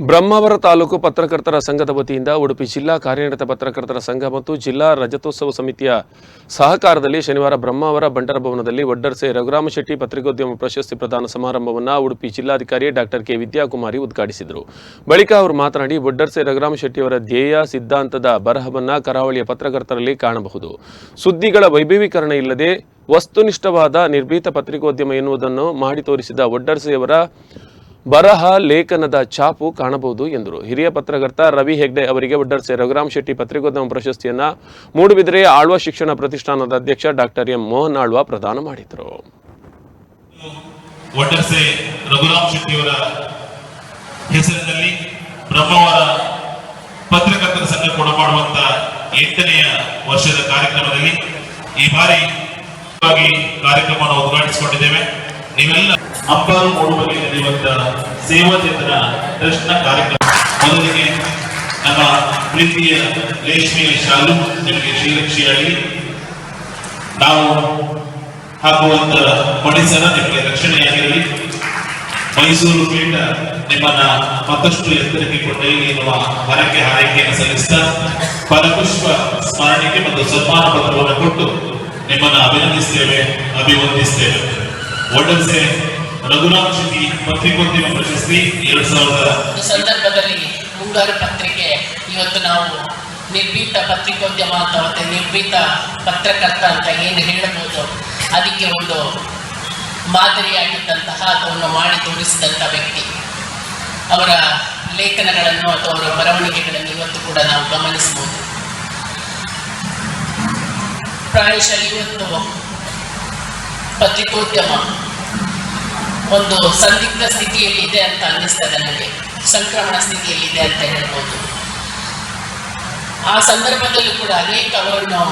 ಬ್ರಹ್ಮಾವರ ತಾಲೂಕು ಪತ್ರಕರ್ತರ ಸಂಘದ ವತಿಯಿಂದ ಉಡುಪಿ ಜಿಲ್ಲಾ ಕಾರ್ಯನಿರತ ಪತ್ರಕರ್ತರ ಸಂಘ ಮತ್ತು ಜಿಲ್ಲಾ ರಜತೋತ್ಸವ ಸಮಿತಿಯ ಸಹಕಾರದಲ್ಲಿ ಶನಿವಾರ ಬ್ರಹ್ಮಾವರ ಬಂಟರ ಭವನದಲ್ಲಿ ಒಡ್ಡರ್ಸೆ ರಘುರಾಮ ಶೆಟ್ಟಿ ಪತ್ರಿಕೋದ್ಯಮ ಪ್ರಶಸ್ತಿ ಪ್ರದಾನ ಸಮಾರಂಭವನ್ನು ಉಡುಪಿ ಜಿಲ್ಲಾಧಿಕಾರಿ ಡಾಕ್ಟರ್ ಕೆ ವಿದ್ಯಾಕುಮಾರಿ ಉದ್ಘಾಟಿಸಿದರು. ಬಳಿಕ ಅವರು ಮಾತನಾಡಿ ಒಡ್ಡರ್ಸೆ ರಘುರಾಮ ಶೆಟ್ಟಿಯವರ ಧ್ಯೇಯ ಸಿದ್ಧಾಂತದ ಬರಹವನ್ನು ಕರಾವಳಿಯ ಪತ್ರಕರ್ತರಲ್ಲಿ ಕಾಣಬಹುದು. ಸುದ್ದಿಗಳ ವೈಭವೀಕರಣ ಇಲ್ಲದೆ ವಸ್ತುನಿಷ್ಠವಾದ ನಿರ್ಭೀತ ಪತ್ರಿಕೋದ್ಯಮ ಎನ್ನುವುದನ್ನು ಮಾಡಿ ತೋರಿಸಿದ ಒಡ್ಡರ್ಸೆಯವರ ಬರಹ ಲೇಖನದ ಛಾಪು ಕಾಣಬಹುದು ಎಂದರು. ಹಿರಿಯ ಪತ್ರಕರ್ತ ರವಿ ಹೆಗ್ಡೆ ಅವರಿಗೆ ಒಡ್ಡರ್ಸೆ ರಘುರಾಮ್ ಶೆಟ್ಟಿ ಪತ್ರಿಕೋದ್ಯಮ ಪ್ರಶಸ್ತಿಯನ್ನ ಮೂಡುಬಿದಿರೆಯ ಆಳ್ವ ಶಿಕ್ಷಣ ಪ್ರತಿಷ್ಠಾನದ ಅಧ್ಯಕ್ಷ ಡಾಕ್ಟರ್ ಎಂ. ಮೋಹನ್ ಆಳ್ವ ಪ್ರದಾನ ಮಾಡಿದರು ಒಡ್ಡರ್ಸೆ ರಘುರಾಮ್ ಶೆಟ್ಟಿಯವರ ಹೆಸರಿನಲ್ಲಿ ಬ್ರಹ್ಮವರ ಪತ್ರಕರ್ತರ ಸಂಘ ಕೂಡ ಮಾಡುವಂತ ಎಂಟನೆಯ ವರ್ಷದ ಕಾರ್ಯಕ್ರಮದಲ್ಲಿ ಈ ಬಾರಿ ಕಾರ್ಯಕ್ರಮವನ್ನು ಉದ್ಘಾಟಿಸಿಕೊಂಡಿದ್ದೇವೆ. ನೀವೆಲ್ಲ ಅಂಬಾರು ಮೂಡುಬಗೆ ನಡೆಯುವಂತ ಸೇವಾ ಚೇತನ ಟ್ರಸ್ಟ್ನ ಕಾರ್ಯಕ್ರಮ. ಮೊದಲಿಗೆ ನಮ್ಮ ಪ್ರೀತಿಯ ರೇಷ್ಮೆ ಶಾಲು ನಿಮಗೆ ಶ್ರೀರಕ್ಷೆಯಾಗಿ ನಾವು ಹಾಕುವಂತ ಪರಿಸರ ನಿಮಗೆ ರಕ್ಷಣೆಯಾಗಿರಲಿ. ಮೈಸೂರು ಪೀಠ ನಿಮ್ಮನ್ನ ಮತ್ತಷ್ಟು ಎತ್ತರಕ್ಕೆ ಕೊಂಡೊಯ್ಯಲಿ ಎನ್ನುವ ಮರಕ್ಕೆ ಹಾರೈಕೆಯನ್ನು ಸಲ್ಲಿಸ್ತಾ, ಪರಪುಷ್ಪ ಸ್ಮರಣಿಕೆ ಮತ್ತು ಸನ್ಮಾನ ಪತ್ರವನ್ನು ಕೊಟ್ಟು ನಿಮ್ಮನ್ನ ಅಭಿನಂದಿಸ್ತೇವೆ, ಅಭಿವಂದಿಸ್ತೇವೆ. ಒಡ್ಡಲ್ಸೆ ರಘುರಾಮ್ ಶೆಟ್ಟಿ ಪತ್ರಿಕೋದ್ಯಮ ಪ್ರಶಸ್ತಿ ಎರಡ್ ಸಾವಿರದ ಒಂದು ಸಂದರ್ಭದಲ್ಲಿ ಮುಂಗಾರು ಪತ್ರಿಕೆ. ಇವತ್ತು ನಾವು ನಿರ್ಭೀತ ಪತ್ರಿಕೋದ್ಯಮ ಅಂತ ಮತ್ತೆ ನಿರ್ಭೀತ ಪತ್ರಕರ್ತ ಅಂತ ಏನು ಹೇಳಬಹುದು ಅದಕ್ಕೆ ಒಂದು ಮಾದರಿಯಾಗಿದ್ದಂತಹ ಅದನ್ನು ಮಾಡಿ ತೋರಿಸಿದಂಥ ವ್ಯಕ್ತಿ. ಅವರ ಲೇಖನಗಳನ್ನು ಅಥವಾ ಅವರ ಬರವಣಿಗೆಗಳನ್ನು ಇವತ್ತು ಕೂಡ ನಾವು ಗಮನಿಸಬಹುದು. ಪ್ರಾಯಶಃ ಇವತ್ತು ಪತ್ರಿಕೋದ್ಯಮ ಒಂದು ಸಂದಿಗ್ಧ ಸ್ಥಿತಿಯಲ್ಲಿದೆ ಅಂತ ಅನ್ನಿಸ್ತದೆ ನನಗೆ. ಸಂಕ್ರಮಣ ಸ್ಥಿತಿಯಲ್ಲಿದೆ ಅಂತ ಹೇಳ್ಬೋದು. ಆ ಸಂದರ್ಭದಲ್ಲೂ ಕೂಡ ಅನೇಕ ಅವರನ್ನು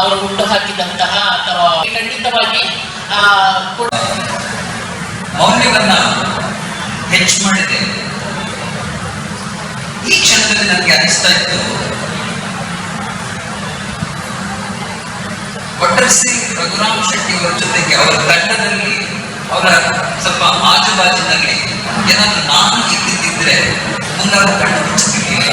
ಅವರು ಹುಟ್ಟು ಹಾಕಿದಂತಹ ಅಥವಾ ಖಂಡಿತವಾಗಿ ಮೌಲ್ಯವನ್ನ ಹೆಚ್ಚು ಮಾಡಿದೆ. ಈ ಕ್ಷಣದಲ್ಲಿ ನನಗೆ ಅನಿಸ್ತಾ ಇತ್ತು ಒಡ್ಡರ್ಸಿ ರಘುರಾಮ್ ಶೆಟ್ಟಿ ಅವರ ಜೊತೆಗೆ ಅವರ ತಂಡದಲ್ಲಿ ಅವರ ಆಜುಬಾಜಿನಲ್ಲಿ ಏನಾದ್ರೂ ನಾನು ಇದ್ದಿದ್ದಿದ್ರೆ ಮುಂದಾದ ಕಣ್ಣು ಮುಚ್ಚುತ್ತಿರಲಿಲ್ಲ